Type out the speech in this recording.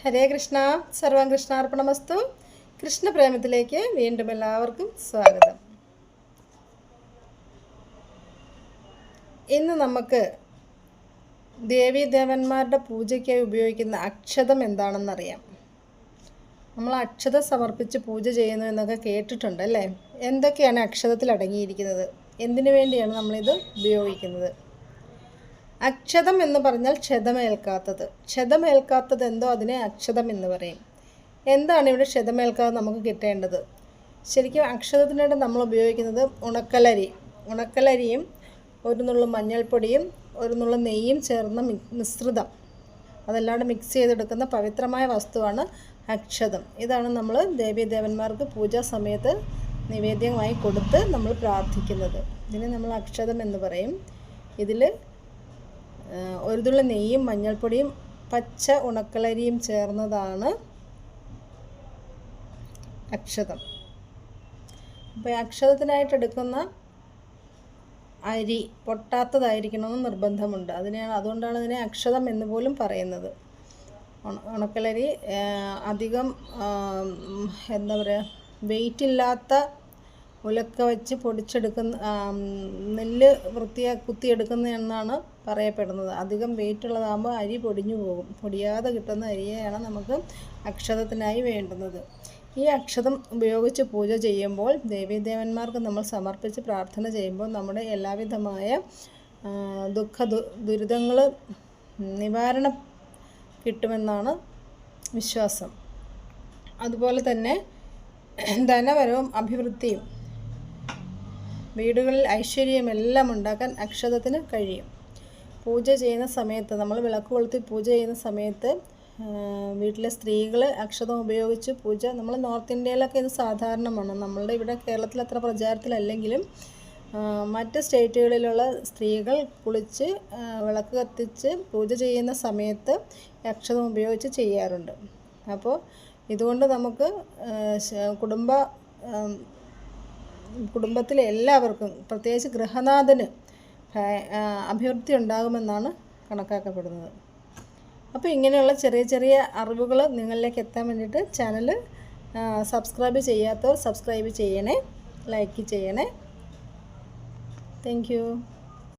ഹരേ കൃഷ്ണ. സർവം കൃഷ്ണാർപ്പണമസ്തു. കൃഷ്ണപ്രേമത്തിലേക്ക് വീണ്ടും എല്ലാവർക്കും സ്വാഗതം. ഇന്ന് നമുക്ക് ദേവീദേവന്മാരുടെ പൂജയ്ക്കായി ഉപയോഗിക്കുന്ന അക്ഷതം എന്താണെന്നറിയാം. നമ്മൾ അക്ഷത സമർപ്പിച്ച് പൂജ ചെയ്യുന്നു എന്നൊക്കെ കേട്ടിട്ടുണ്ട് അല്ലേ? എന്തൊക്കെയാണ് അക്ഷതത്തിൽ അടങ്ങിയിരിക്കുന്നത്? എന്തിനു വേണ്ടിയാണ് നമ്മളിത് ഉപയോഗിക്കുന്നത്? അക്ഷതം എന്ന് പറഞ്ഞാൽ ക്ഷതമേൽക്കാത്തത് ക്ഷതമേൽക്കാത്തത് എന്തോ അതിനെ അക്ഷതം എന്ന് പറയും. എന്താണ് ഇവിടെ ക്ഷതമേൽക്കാതെ നമുക്ക് കിട്ടേണ്ടത്? ശരിക്കും അക്ഷതത്തിനായിട്ട് നമ്മൾ ഉപയോഗിക്കുന്നത് ഉണക്കലരി. ഉണക്കലരിയും ഒരു നുള്ളു മഞ്ഞൾപ്പൊടിയും ഒരു നുള്ളു നെയ്യും ചേർന്ന മിശ്രിതം. അതല്ലാണ്ട് മിക്സ് ചെയ്തെടുക്കുന്ന പവിത്രമായ വസ്തുവാണ് അക്ഷതം. ഇതാണ് നമ്മൾ ദേവീദേവന്മാർക്ക് പൂജാ സമയത്ത് നിവേദ്യമായി കൊടുത്ത് നമ്മൾ പ്രാർത്ഥിക്കുന്നത്. ഇതിനെ നമ്മൾ അക്ഷതം എന്ന് പറയും. ഇതിൽ ഒരു തുള്ളി നെയ്യും മഞ്ഞൾപ്പൊടിയും പച്ച ഉണക്കളരിയും ചേർന്നതാണ് അക്ഷതം. അപ്പോൾ അക്ഷതത്തിനായിട്ട് എടുക്കുന്ന അരി പൊട്ടാത്തതായിരിക്കണമെന്ന് നിർബന്ധമുണ്ട്. അതിനെയാണ് അതുകൊണ്ടാണ് ഇതിനെ അക്ഷതം എന്ന് പോലും പറയുന്നത്. ഉണ ഉണക്കലരി അധികം എന്താ പറയുക വെയിറ്റ് ഇല്ലാത്ത ഉലക്ക വെച്ച് പൊടിച്ചെടുക്കുന്ന നെല്ല് വൃത്തിയാ കുത്തിയെടുക്കുന്ന എന്നാണ് പറയപ്പെടുന്നത്. അധികം വെയിറ്റ് ഉള്ളതാകുമ്പോൾ അരി പൊടിഞ്ഞു പോകും. പൊടിയാതെ കിട്ടുന്ന അരിയെയാണ് നമുക്ക് അക്ഷതത്തിനായി വേണ്ടുന്നത്. ഈ അക്ഷതം ഉപയോഗിച്ച് പൂജ ചെയ്യുമ്പോൾ ദേവീദേവന്മാർക്ക് നമ്മൾ സമർപ്പിച്ച് പ്രാർത്ഥന ചെയ്യുമ്പോൾ നമ്മുടെ എല്ലാവിധമായ ദുഃഖ ദുരിതങ്ങൾ നിവാരണം കിട്ടുമെന്നാണ് വിശ്വാസം. അതുപോലെ തന്നെ ധനപരവും അഭിവൃദ്ധിയും വീടുകളിൽ ഐശ്വര്യം എല്ലാം ഉണ്ടാക്കാൻ അക്ഷതത്തിന് കഴിയും. പൂജ ചെയ്യുന്ന സമയത്ത് നമ്മൾ വിളക്ക് കൊളുത്തി പൂജ ചെയ്യുന്ന സമയത്ത് വീട്ടിലെ സ്ത്രീകൾ അക്ഷതം ഉപയോഗിച്ച് പൂജ നമ്മൾ നോർത്ത് ഇന്ത്യയിലൊക്കെ ഇത് സാധാരണമാണ്. നമ്മളുടെ ഇവിടെ കേരളത്തിൽ അത്ര പ്രചാരത്തിലല്ലെങ്കിലും മറ്റ് സ്റ്റേറ്റുകളിലുള്ള സ്ത്രീകൾ കുളിച്ച് വിളക്ക് കത്തിച്ച് പൂജ ചെയ്യുന്ന സമയത്ത് അക്ഷതം ഉപയോഗിച്ച് ചെയ്യാറുണ്ട്. അപ്പോൾ ഇതുകൊണ്ട് നമുക്ക് കുടുംബ കുടുംബത്തിലെ എല്ലാവർക്കും പ്രത്യേകിച്ച് ഗൃഹനാഥന് അഭിവൃദ്ധി ഉണ്ടാകുമെന്നാണ് കണക്കാക്കപ്പെടുന്നത്. അപ്പോൾ ഇങ്ങനെയുള്ള ചെറിയ ചെറിയ അറിവുകൾ നിങ്ങളിലേക്ക് എത്താൻ വേണ്ടിയിട്ട് ചാനൽ സബ്സ്ക്രൈബ് ചെയ്യാത്തവർ സബ്സ്ക്രൈബ് ചെയ്യണേ ലൈക്ക് ചെയ്യണേ. താങ്ക്